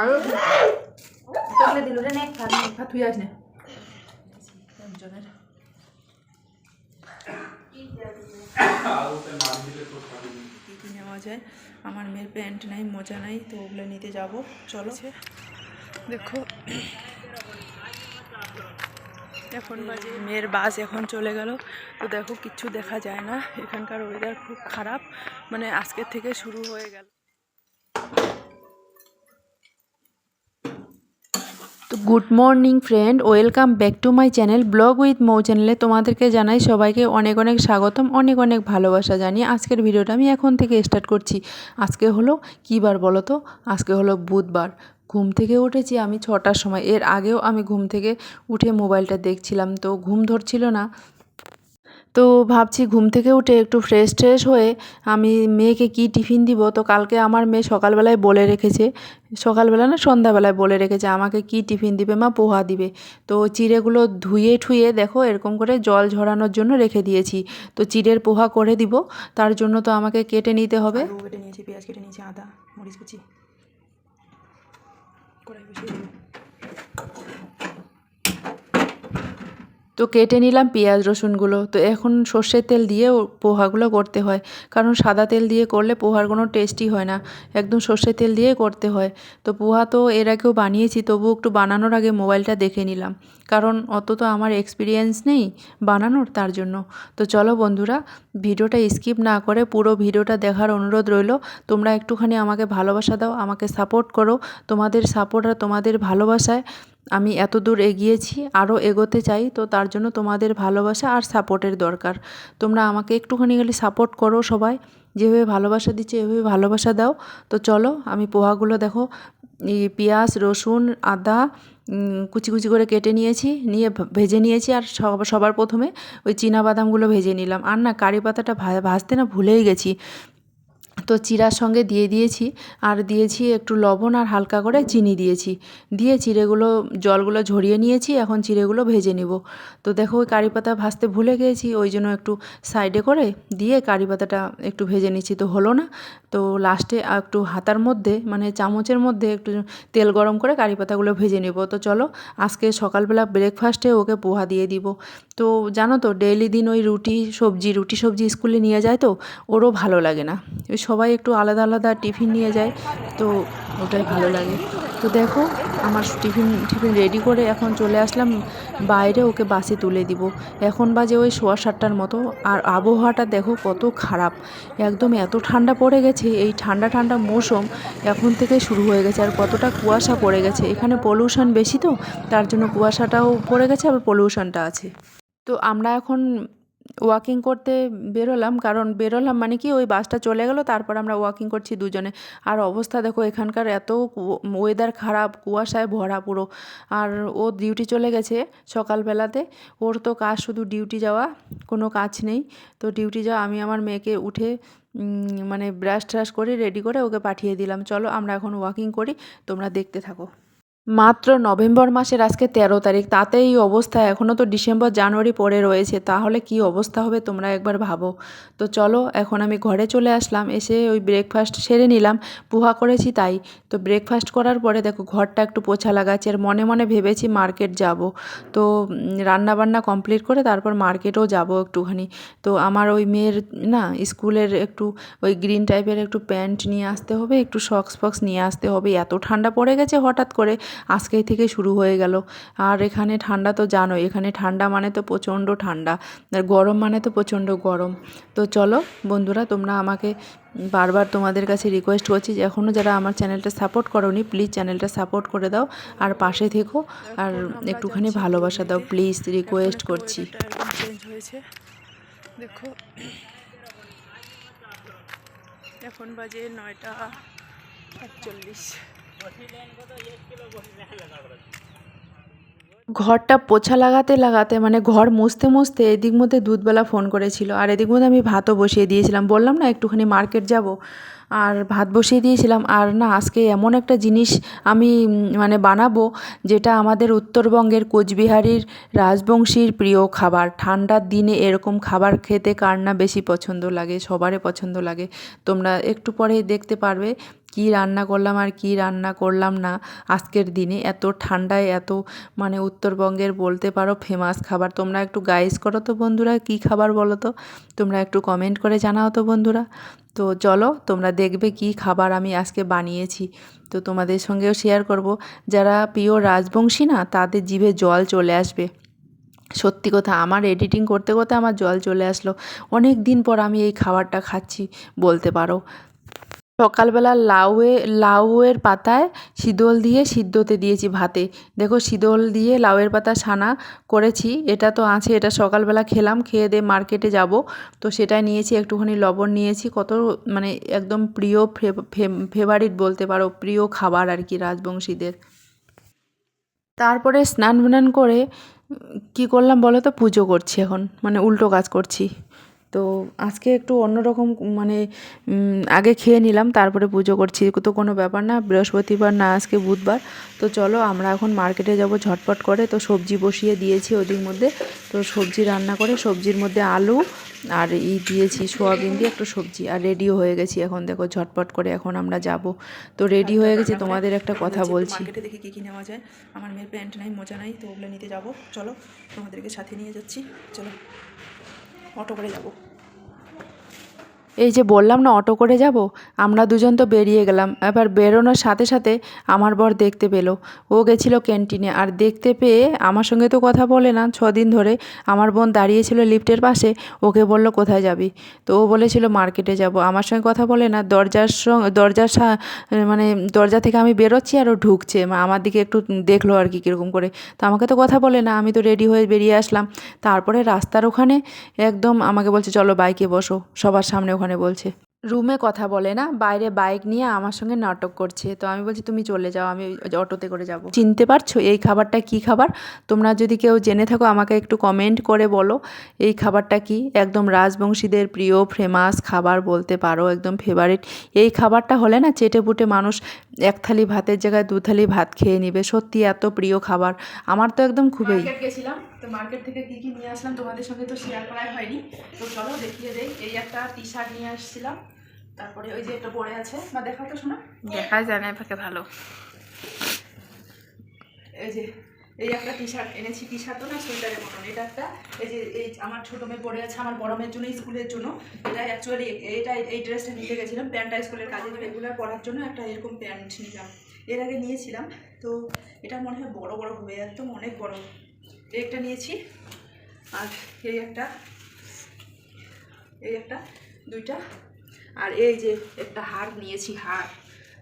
আরও চকলেট দিল রে নে ভাত নে, ভাত থুই আস নে? নেওয়া যায় আমার মেয়ের প্যান্ট নাই মোজা নাই তো ওগুলো নিতে যাব। চলো। দেখো। এখন বাজে মেয়ের বাস এখন চলে গেল। তো দেখো কিচ্ছু দেখা যায় না। এখানকার ওয়েদার খুব খারাপ। মানে আজকের থেকে শুরু হয়ে গেল। তো good morning friend welcome back to my channel vlog with Mou চ্যানেলে তোমাদেরকে জানাই সবাইকে অনেক অনেক স্বাগতম, অনেক অনেক ভালোবাসা জানি আজকের ভিডিওটা আমি এখন থেকে স্টার্ট করছি। আজকে হলো কী বার বলো তো? আজকে হলো বুধবার। ঘুম থেকে উঠেছি আমি ছটার সময়। এর আগেও আমি ঘুম থেকে উঠে মোবাইলটা দেখছিলাম, তো ঘুম ধরছিল না। তো ভাবছি ঘুম থেকে উঠে একটু ফ্রেশ ট্রেশ হয়ে আমি মেয়েকে কি টিফিন দিব? তো কালকে আমার মেয়ে সকালবেলায় বলে রেখেছে, সকালবেলা না সন্ধ্যাবেলায় বলে রেখেছে, আমাকে কি টিফিন দিবে মা? পোহা দিবে। তো চিড়েগুলো ধুয়ে ঠুয়ে দেখো এরকম করে জল ঝরানোর জন্য রেখে দিয়েছি। তো চিড়ের পোহা করে দিব, তার জন্য তো আমাকে কেটে নিতে হবে। কেটে নিয়েছি, পেঁয়াজ কেটে নিয়েছি, আদা, মরিচ কুচি। তো কেটে নিলাম পেঁয়াজ, রসুনগুলো। তো এখন সর্ষের তেল দিয়ে পোহাগুলো করতে হয়। কারণ সাদা তেল দিয়ে করলে পোহার কোনো টেস্টই হয় না। একদম সর্ষের তেল দিয়ে করতে হয়। তো পোহা তো এর আগেও বানিয়েছি তবু একটু বানানোর আগে মোবাইলটা দেখে নিলাম। কারণ অত তো আমার এক্সপিরিয়েন্স নেই বানানোর তার জন্য। তো চলো বন্ধুরা, ভিডিওটা স্কিপ না করে পুরো ভিডিওটা দেখার অনুরোধ রইল। তোমরা একটুখানি আমাকে ভালোবাসা দাও, আমাকে সাপোর্ট করো। তোমাদের সাপোর্ট আর তোমাদের ভালোবাসায় আমি এত দূর এগিয়েছি, আরও এগোতে চাই, তো তার জন্য তোমাদের ভালোবাসা আর সাপোর্টের দরকার। তোমরা আমাকে একটুখানি খালি সাপোর্ট করো সবাই, যেভাবে ভালোবাসা দিচ্ছে, এভাবে ভালোবাসা দাও। তো চলো, আমি পোহাগুলো দেখো, এই পেঁয়াজ, রসুন, আদা কুচি কুচি করে কেটে নিয়েছি, নিয়ে ভেজে নিয়েছি আর সব- সবার প্রথমে ওই চীনা বাদামগুলো ভেজে নিলাম। আর না, কারি পাতাটা ভাজতে না ভুলেই গেছি। তো চিরার সঙ্গে দিয়ে দিয়েছি, আর দিয়েছি একটু লবণ আর হালকা করে চিনি দিয়েছি। দিয়ে চিড়েগুলো, জলগুলো ঝরিয়ে নিয়েছি, এখন চিড়েগুলো ভেজে নিব। তো দেখো, ওই কারি পাতা ভাজতে ভুলে গিয়েছি ওই জন্য একটু সাইডে করে দিয়ে কারি পাতাটা একটু ভেজে নিচ্ছি। তো হলো না, তো লাস্টে একটু হাতার মধ্যে মানে চামচের মধ্যে একটু তেল গরম করে কারি পাতাগুলো ভেজে নেব। তো চলো, আজকে সকালবেলা ব্রেকফাস্টে ওকে পোহা দিয়ে দিব। তো জানো তো ডেইলি দিন ওই রুটি সবজি রুটি সবজি স্কুলে নিয়ে যায় তো, ওরও ভালো লাগে না। সবাই একটু আলাদা আলাদা টিফিন নিয়ে যায়, তো ওটাই ভালো লাগে। তো দেখো, আমার টিফিন টিফিন রেডি করে এখন চলে আসলাম, বাইরে ওকে বাসে তুলে দিব। এখন বাজে ওই সোয়া সাতটার মতো, আর আবহাওয়াটা দেখো কত খারাপ। একদম এত ঠান্ডা পড়ে গেছে, এই ঠান্ডা ঠান্ডা মৌসুম এখন থেকে শুরু হয়ে গেছে, আর কতটা কুয়াশা পড়ে গেছে। এখানে পলিউশন বেশি তো, তার জন্য কুয়াশাটাও পড়ে গেছে, আবার পলিউশনটা আছে। তো আমরা এখন ওয়াকিং করতে বেরোলাম, কারণ বেরোলাম মানে কি ওই বাসটা চলে গেল, তারপর আমরা ওয়াকিং করছি দুজনে। আর অবস্থা দেখো, এখানকার এত ওয়েদার খারাপ, কুয়াশায় ভরা পুরো। আর ও ডিউটি চলে গেছে সকালবেলাতে, ওর তো কাজ শুধু ডিউটি যাওয়া, কোনো কাজ নেই। তো ডিউটি যাওয়া, আমি আমার মেয়েকে উঠে মানে ব্রাশ ট্রাশ করে রেডি করে ওকে পাঠিয়ে দিলাম। চলো আমরা এখন ওয়াকিং করি, তোমরা দেখতে থাকো। মাত্র নভেম্বর মাসের আজকে তেরো তারিখ, তাতে এই অবস্থা এখনও তো ডিসেম্বর, জানুয়ারি পরে রয়েছে, তাহলে কি অবস্থা হবে তোমরা একবার ভাবো। তো চলো, এখন আমি ঘরে চলে আসলাম, এসে ওই ব্রেকফাস্ট সেরে নিলাম, পুহা করেছি তাই। তো ব্রেকফাস্ট করার পরে দেখো, ঘরটা একটু পোছা লাগাচ্ছি, আর মনে মনে ভেবেছি মার্কেট যাব। তো রান্না বান্না কমপ্লিট করে তারপর মার্কেটও যাব একটুখানি। তো আমার ওই মেয়ের না, স্কুলের একটু ওই গ্রিন টাইপের একটু প্যান্ট নিয়ে আসতে হবে, একটু সক্স ফক্স নিয়ে আসতে হবে, এত ঠান্ডা পড়ে গেছে হঠাৎ করে। আজকেই থেকে শুরু হয়ে গেল। আর এখানে ঠান্ডা তো জানোই, এখানে ঠান্ডা মানে তো প্রচণ্ড ঠান্ডা, আর গরম মানে তো প্রচণ্ড গরম। তো চলো বন্ধুরা, তোমরা আমাকে বারবার তোমাদের কাছে রিকোয়েস্ট করছি যে এখনও যারা আমার চ্যানেলটা সাপোর্ট করোনি প্লিজ চ্যানেলটা সাপোর্ট করে দাও, আর পাশে থেকো, আর একটুখানি ভালোবাসা দাও প্লিজ রিকোয়েস্ট করছি। দেখো, এখন বাজে নয়টা আটচল্লিশ ঘরটা পোছা লাগাতে লাগাতে মানে ঘর মুছতে মুছতে এদিক মধ্যে দুধবেলা ফোন করেছিল। আর এদিক মধ্যে আমি ভাতও বসিয়ে দিয়েছিলাম। বললাম, না, একটুখানি মার্কেট যাব। আর ভাত বসিয়ে দিয়েছিলাম। আর না, আজকে এমন একটা জিনিস আমি মানে বানাবো যেটা আমাদের উত্তরবঙ্গের কোচবিহারির রাজবংশীর প্রিয় খাবার। ঠান্ডার দিনে এরকম খাবার খেতে কার না বেশি পছন্দ লাগে, সবারই পছন্দ লাগে। তোমরা একটু পরেই দেখতে পারবে কি রান্না করলাম আর কি রান্না করলাম না আজকের দিনে। এত ঠান্ডায়, এত মানে উত্তরবঙ্গের বলতে পারো ফেমাস খাবার। তোমরা একটু গাইস করো তো বন্ধুরা, কি খাবার বলো তো? তোমরা একটু কমেন্ট করে জানাও তো বন্ধুরা। তো চলো, তোমরা দেখবে কি খাবার আমি আজকে বানিয়েছি। তো তোমাদের সঙ্গেও শেয়ার করব। যারা প্রিয় রাজবংশী না, তাদের জিভে জল চলে আসবে। সত্যি কথা, আমার এডিটিং করতে করতে আমার জল চলে আসলো। অনেক দিন পর আমি এই খাবারটা খাচ্ছি, বলতে পারো। সকালবেলা লাউয়ে, লাউয়ের পাতায় শীতল দিয়ে সিদ্ধতে দিয়েছি ভাতে। দেখো শীতল দিয়ে লাউয়ের পাতা ছানা করেছি। এটা তো আছে, এটা সকালবেলা খেলাম, খেয়ে দিয়ে মার্কেটে যাব। তো সেটাই নিয়েছি, একটুখানি লবণ নিয়েছি। কত মানে একদম প্রিয় ফেভারিট বলতে পারো, প্রিয় খাবার আর কি রাজবংশীদের। তারপরে স্নান বানান করে কি করলাম বলো তো? পুজো করছি এখন মানে উল্টো কাজ করছি। তো আজকে একটু অন্যরকম মানে আগে খেয়ে নিলাম তারপরে পুজো করছি। তো কোনো ব্যাপার না বৃহস্পতিবার না আজকে বুধবার। তো চলো আমরা এখন মার্কেটে যাব ঝটপট করে। তো সবজি বসিয়ে দিয়েছি ওদিক মধ্যে। তো সবজি রান্না করে সবজির মধ্যে আলু আর ই দিয়েছি সোয়াবিন দিয়ে একটু সবজি। আর রেডিও হয়ে গেছি এখন দেখো ঝটপট করে এখন আমরা যাব। তো রেডি হয়ে গেছি তোমাদের একটা কথা বলছি মার্কেটে দেখি কী কী নেওয়া যায়। আমার মেয়ের প্যান্ট নাই মোজা নাই তো ওগুলো নিতে যাব। চলো তোমাদেরকে সাথে নিয়ে যাচ্ছি। চলো। অটো করে যাব। এই যে বললাম না অটো করে যাব, আমরা দুজন তো বেরিয়ে গেলাম। এবার বেরোনোর সাথে সাথে আমার বর দেখতে পেল। ও গেছিল ক্যান্টিনে আর দেখতে পেয়ে আমার সঙ্গে তো কথা বলে না, ছদিন ধরে আমার বোন দাঁড়িয়েছিল লিফটের পাশে, ওকে বলল কোথায় যাবি? তো ও বলেছিল মার্কেটে যাব। আমার সঙ্গে কথা বলে না, দরজার সঙ্গে দরজার মানে দরজা থেকে আমি বেরোচ্ছি আর ও ঢুকছে। আমার দিকে একটু দেখল আর কি কীরকম করে। তো আমাকে তো কথা বলে না, আমি তো রেডি হয়ে বেরিয়ে আসলাম। তারপরে রাস্তার ওখানে একদম আমাকে বলছে, চলো বাইকে বসো, সবার সামনে ওখানে বলছে, রুমে কথা বলে না, বাইরে বাইক নিয়ে আমার সঙ্গে নাটক করছে। তো আমি বলছি, তুমি চলে যাও, আমি অটোতে করে যাব। চিনতে পারছ? এই খাবারটা কি খাবার? তোমরা যদি কেউ জেনে থাকো, আমাকে একটু কমেন্ট করে বলো, এই খাবারটা কি? একদম রাজবংশীদের প্রিয় ফেমাস খাবার বলতে পারো, একদম ফেভারিট এই খাবারটা হলে না চেটে পুটে মানুষ এক থালি ভাতের জায়গায় দু থালি ভাত খেয়ে নিবে। সত্যি এত প্রিয় খাবার। আমার তো একদম খুবই মার্কেট গেছিলাম তো মার্কেট থেকে কী কী নিয়ে আসলাম তোমাদের সঙ্গে তো শেয়ার করাই হয়নি। তো চলো দেখিয়ে দেই এই একটা টি শার্ট নিয়ে আসছিলাম। তারপরে ওই যে একটা পরে আছে। বা দেখাও তো শোনা। দেখা যায় না এটাকে ভালো। এই যে এই একটা টি শার্ট এনেছি টি তো না সোয়েটারের মতন। এটা একটা, এই যে, এই আমার ছোটো মেয়ে পরে আছে, আমার বড় মেয়ের জন্য স্কুলের জন্য। এটা অ্যাকচুয়ালি এটা, এই ড্রেসটা নিতে গেছিলাম প্যান্টটা স্কুলের কাজে রেগুলার পরার জন্য একটা এরকম প্যান্ট নিলাম। এর আগে নিয়েছিলাম, তো এটা মনে হয় বড় বড় হবে, একদম অনেক বড়। একটা নিয়েছি, আর এই একটা এই একটা, দুইটা। আর এই যে একটা হার নিয়েছি, হার।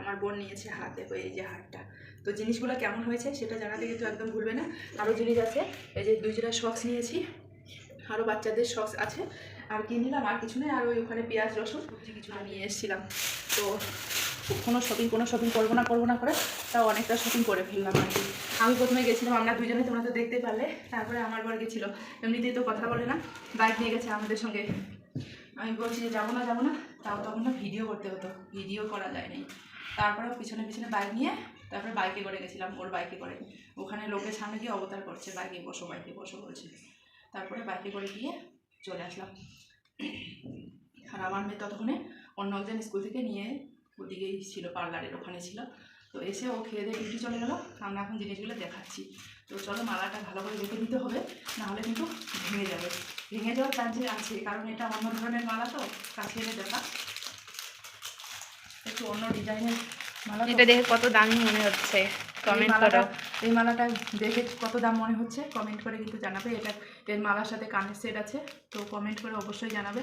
আমার বোন নিয়েছে দেখো এই যে হারটা। তো জিনিসগুলো কেমন হয়েছে সেটা জানাতে কিন্তু একদম ভুলবে না। আরও জিনিস আছে, এই যে দুই জোড়া শক্স নিয়েছি, আরও বাচ্চাদের শক্স আছে। আর কি নিলাম, আর কিছু নেই, আর ওই ওখানে পেঁয়াজ, রসুন সবজি কিছুটা নিয়ে এসেছিলাম। তো কোনো শপিং কোনো শপিং করব না করব না করে, তাও অনেকটা শপিং করে ফেললাম আর কি। আমি প্রথমে গেছিলাম, আমরা দুজনে তোমরা তো দেখতে পারলে, তারপরে আমার বার গেছিল। এমনিতেই তো কথা বলে না বাইক নিয়ে গেছে আমাদের সঙ্গে। আমি বলছি যে যাব না যাব না, তাও তখন না ভিডিও করতে হতো ভিডিও করা যায়নি। তারপরে পিছনে পিছনে বাইক নিয়ে তারপরে বাইকে করে গেছিলাম, ওর বাইকে করে। ওখানে লোকের সামনে গিয়ে অবতার করছে বাইকে বসো বাইকে বসো, বলছে। তারপরে বাইকে করে গিয়ে চলে আসলাম। আর আমার মেয়ে ততক্ষণে অন্য একজন স্কুল থেকে নিয়ে ওদিকেই ছিল, পার্লারের ওখানে ছিল। তো এসে ও খেয়ে দিয়ে ডিউটি চলে গেলো। আমরা এখন জিনিসগুলো দেখাচ্ছি। তো চলো মালাটা ভালো করে রেখে দিতে হবে, নাহলে কিন্তু ভেঙে যাবে। ভেঙে যাওয়ার চান্সে আছে, কারণ এটা অন্য ধরনের মালা তো, কাছে এনে দেখা একটু অন্য ডিজাইনের। এটা দেখে কত দামি মনে হচ্ছে। কমেন্ট মালাটা করো। এই মালাটা দেখে কত দাম মনে হচ্ছে? কমেন্ট করে কিন্তু জানাবে। এটা এর মালার সাথে কানের সেট আছে তো কমেন্ট করে অবশ্যই জানাবে।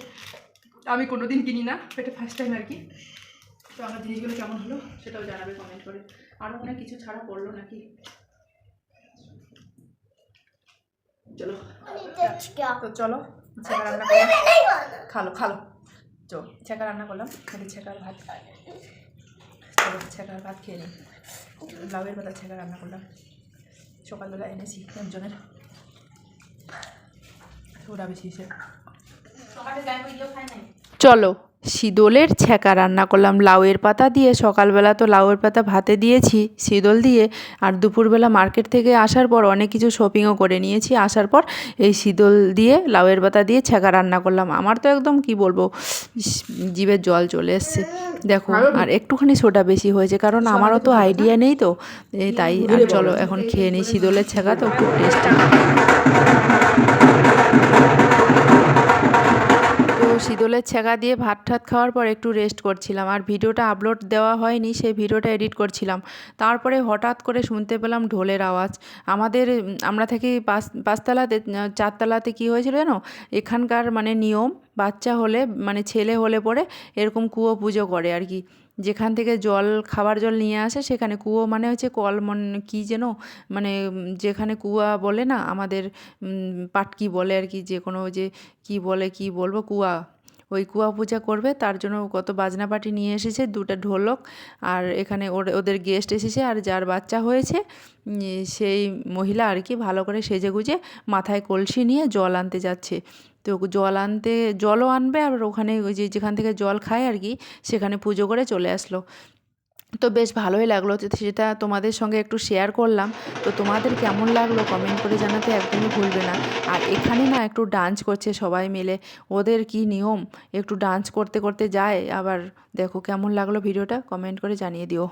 আমি কোনোদিন কিনি না এটা ফার্স্ট টাইম আর কি। তো আমার জিনিসগুলো কেমন হলো সেটাও জানাবে কমেন্ট করে। আরও অনেক কিছু ছাড়া পড়ল নাকি? চলো। তো চলো ছেঁকা রান্না করলাম। খালো খালো। চো ছেঁকা রান্না করলাম। খালি ছেঁকার ভাত। ছেঁকার ভাত খেয়ে নিই। লাউয়ের পাতা ছেঁকা রান্না করলাম সকালবেলা এনেছি একজনের। ওরা বেশি চলো। শীদলের ছ্যাঁকা রান্না করলাম। লাউয়ের পাতা দিয়ে সকালবেলা তো লাউয়ের পাতা ভাতে দিয়েছি শীদল দিয়ে। আর দুপুরবেলা মার্কেট থেকে আসার পর অনেক কিছু শপিংও করে নিয়েছি। আসার পর এই শীদল দিয়ে লাউয়ের পাতা দিয়ে ছ্যাঁকা রান্না করলাম। আমার তো একদম কি বলব জিভের জল চলে এসছে। দেখো আর একটুখানি সোটা বেশি হয়েছে কারণ আমারও তো আইডিয়া নেই তো। এই তাই আর চলো এখন খেয়ে নিই। শীদলের ছ্যাঁকা তো খুব টেস্টি শীতলের ছেঁকা দিয়ে ভাত ঠাত খাওয়ার পর একটু রেস্ট করছিলাম। আর ভিডিওটা আপলোড দেওয়া হয়নি, সেই ভিডিওটা এডিট করছিলাম। তারপরে হঠাৎ করে শুনতে পেলাম ঢোলের আওয়াজ। আমাদের, আমরা থাকি পাঁচ, পাঁচতলাতে, চারতলাতে কী হয়েছিল জানো? এখানকার মানে নিয়ম, বাচ্চা হলে মানে ছেলে হলে পরে এরকম কুয়ো পুজো করে আর কি। যেখান থেকে জল, খাবার জল নিয়ে আসে, সেখানে কুয়ো মানে হচ্ছে কল মন, কী যেন মানে যেখানে কুয়া বলে না, আমাদের পাটকি বলে আর কি, যে কোনো যে কি বলে, কি বলব, কুয়া। ওই কুয়া পূজা করবে, তার জন্য কত বাজনা পাটি নিয়ে এসেছে, দুটো ঢোলক, আর এখানে ওদের গেস্ট এসেছে, আর যার বাচ্চা হয়েছে সেই মহিলা আর কি ভালো করে সেজে গুজে মাথায় কলসি নিয়ে জল আনতে যাচ্ছে। তো জল আনতে, জলও আনবে আর ওখানে ওই যে যেখান থেকে জল খায় আর কি, সেখানে পুজো করে চলে আসলো। তো বেশ ভালোই লাগল সেটা তোমাদের সঙ্গে একটু শেয়ার করলাম। তো তোমাদের কেমন লাগল কমেন্ট করে জানাতে একদমই ভুলবে না। আর এখানে না একটু ডান্স করছে সবাই মিলে। ওদের কি নিয়ম? একটু ডান্স করতে করতে যায়। আবার দেখো কেমন লাগল ভিডিওটা কমেন্ট করে জানিয়ে দিও।